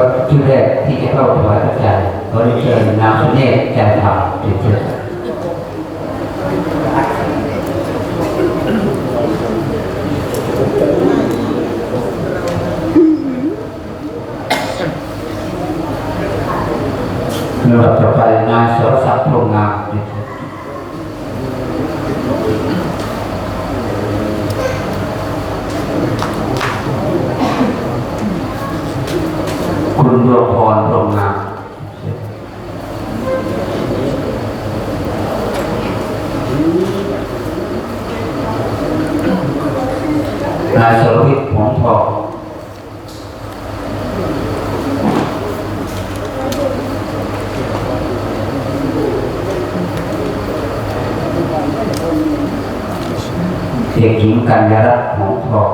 ครับชื่อแรกที่จะเข้าถวายพระจันทร์ขอเรียนเชิญนางสุเนศแจันทราเรียนเชิญลำดับต่อไปนายสรศักดิ์พรหมงามเรียนเชิญ คุณดวงพรพรงานชิญนายสรวิทย์หงส์ทองเด็กหญิงกัญญารัตน์หงส์ทอง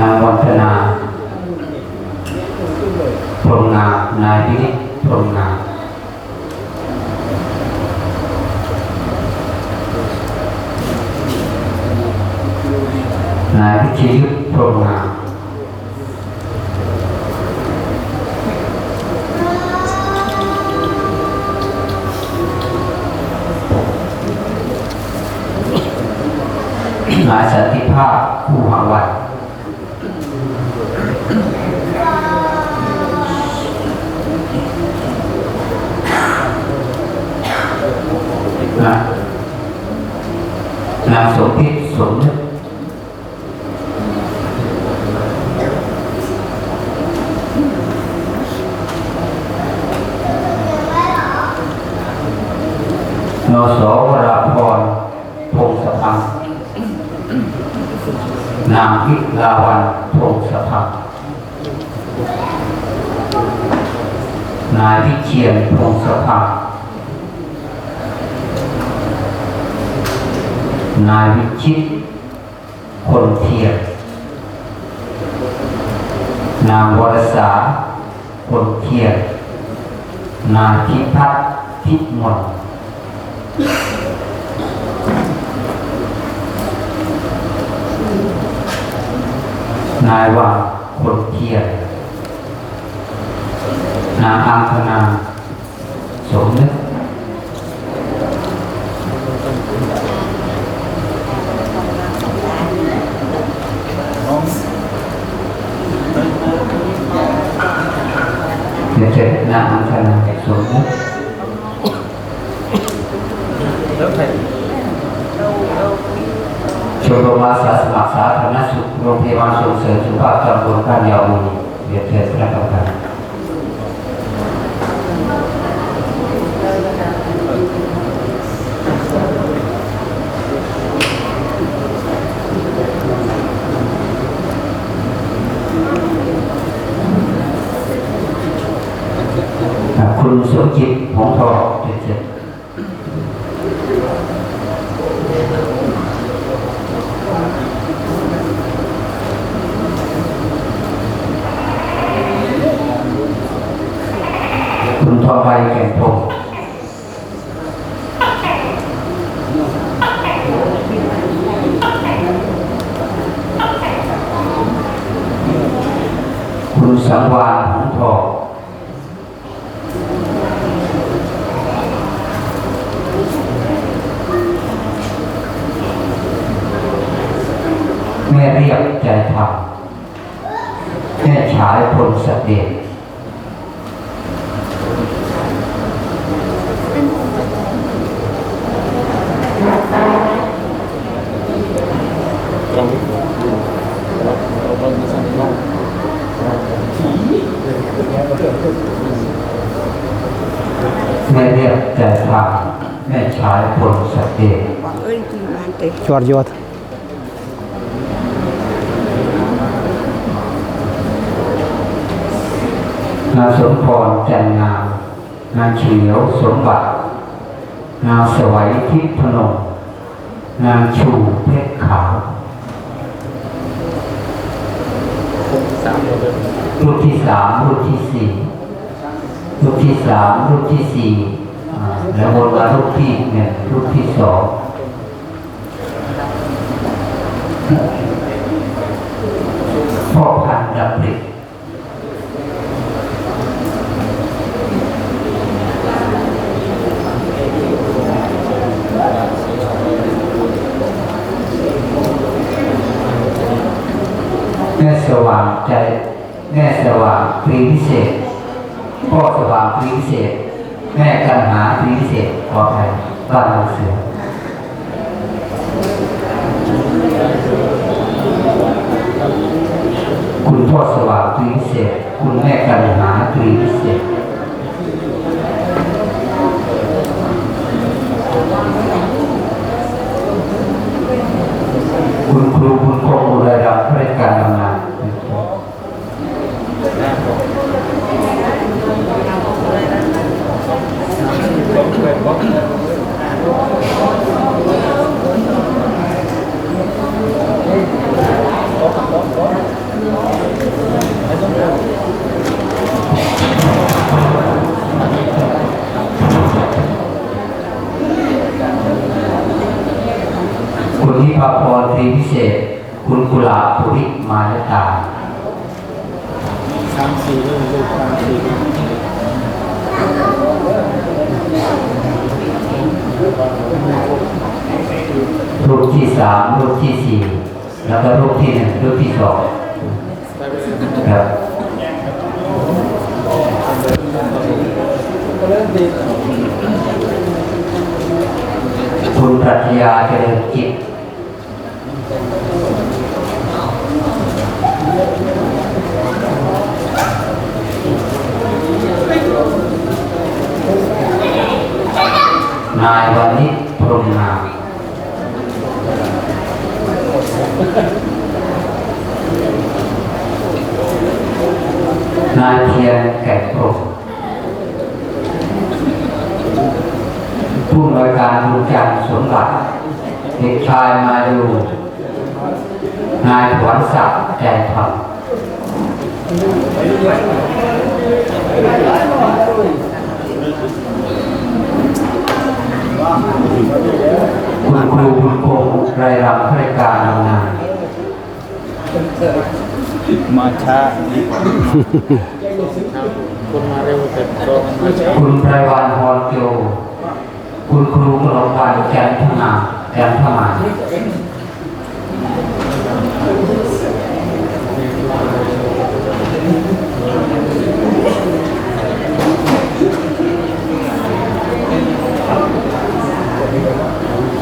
นางวันธนาพรหมงามนายพินิจพรหมงาม นายพิชิตพรมงามนายสันติภาพผู้หังวันนะนางสมพิษสมนึกนส วราพรพงศพังนางพิลาวันพงศพักดิ์นายพิเชียนพงศพักดิ์นายวิชิตคนเทียนนางวรสาคนเทียนนายพิพัฒน์พิมล นายว่าคนเทียนนางอังคณาสมนึกเจ็ดนางอังคณาสมนึกแล้วใคร ชมรมอาสาสมัครสาธารณสุขโรงพยาบาลส่งเสริมสุขภาพตำบลก้านยาวบุรีเรียนเชิญครรมการอ่านคุณสมจิตหงทองเรียนเชิญ คุณทอง ใบแก่นพงศ์คุณสังวานหงส์ทองแม่เรียบใจธรรมแม่ฉายพลสเสดช แม่เรียกแต่ทางแม่ชายพลสเกต ơi chị bạn tệ Chọt giọt นางสมพรจันงามนางเฉียวสมบัติ นางสวัยทิพย์พนมนางชูเพชรขาว รุ่นที่สามรุ่นที่สี่รุ่นที่สามรุ่นที่สี่แล้ววนมารุ่นที่เนี่ยรุ่นที่สองพ่อพันธุ์ดำริแม่สว่างใจ แม่สว่างปรีพิเศษ พ่อสว่างพิเศษ แม่กันหาพิเศษขออภัยบ้านเราเสือคุณพ่อสว่างตรีวิเศษ คุณแม่กันหาตรีวิเศษ พาพรตรีวิเศษ คุณกุหลาบปุริมายตาสามสี่ลูกลูกสามสี่รูปที่สามรูปที่สี่แล้วก็รูปที่หนึ่งรูปที่สองครับคุณปรัชญาเจริญจิต นายวันนิพรมนามนายเทียนแก่พรมผู้อำนวยการบุญจันทร์สมบัติเด็กชายมาดู นายถวันศักดิ์แจนธรรม คุณครูคุณคง ไรายรำข้าราชการทำงานมาช้าดีกว่าคนมาเร็วแต่ก็มาช้าคุณไพรวันพรโจคุณครูกนกพันธ์แกนทนาแกนทมา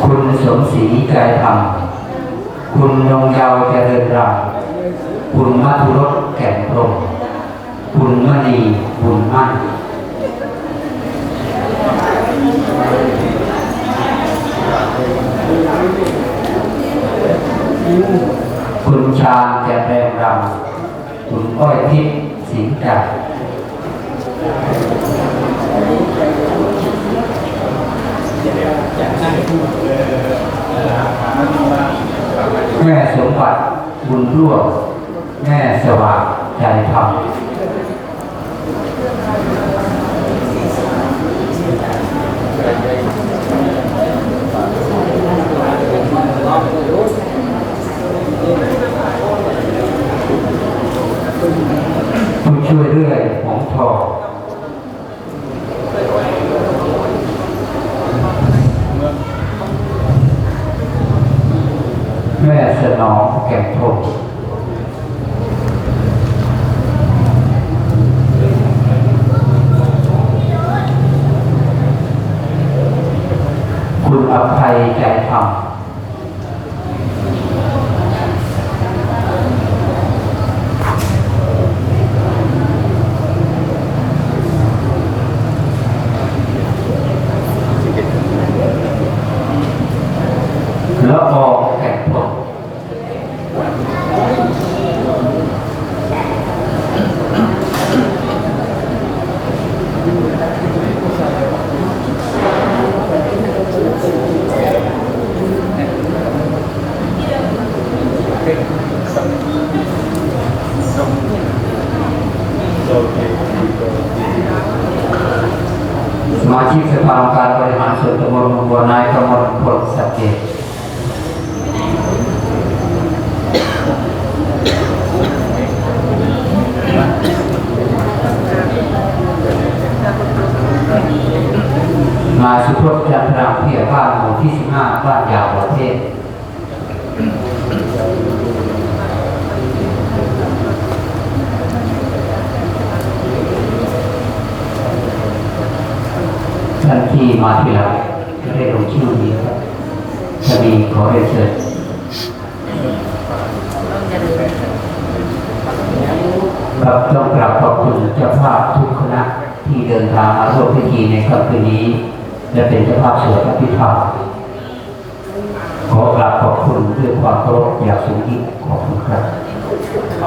คุณสมศรีใจธรรม คุณนงเยาวเจริญรังคุณมัทุรสแก่นพรหมคุณมณีบุญมั่น คุณชาญแจ่มแรงรำคุณอ้อยทิพย์สิงห์จักร แม่สมบัติบุญร่วมแม่สว่างใจธรรม gặp thầy dạy phòng. Lớp 1 สมาชิกสภาองค์การบริหารส่วนตำบลบัวนายกมลพลสักเกตมายสุพจน์จันทราเพียรบ้านหมู่ที่ 15 บ้านยาวประเทศ ท่านที่มาทีหลังจะได้ลงชื่อนี้ครับจะมีขอเรียนเชิญครับต้องกราบขอบคุณเจ้าภาพทุกคณะที่เดินทางมาร่วมพิธีในค่ำคืนนี้ และเป็นเจ้าภาพสวดอภิธรรมขอกราบขอบคุณด้วยความเคารพอย่างสูงยิ่งขอบคุณครับ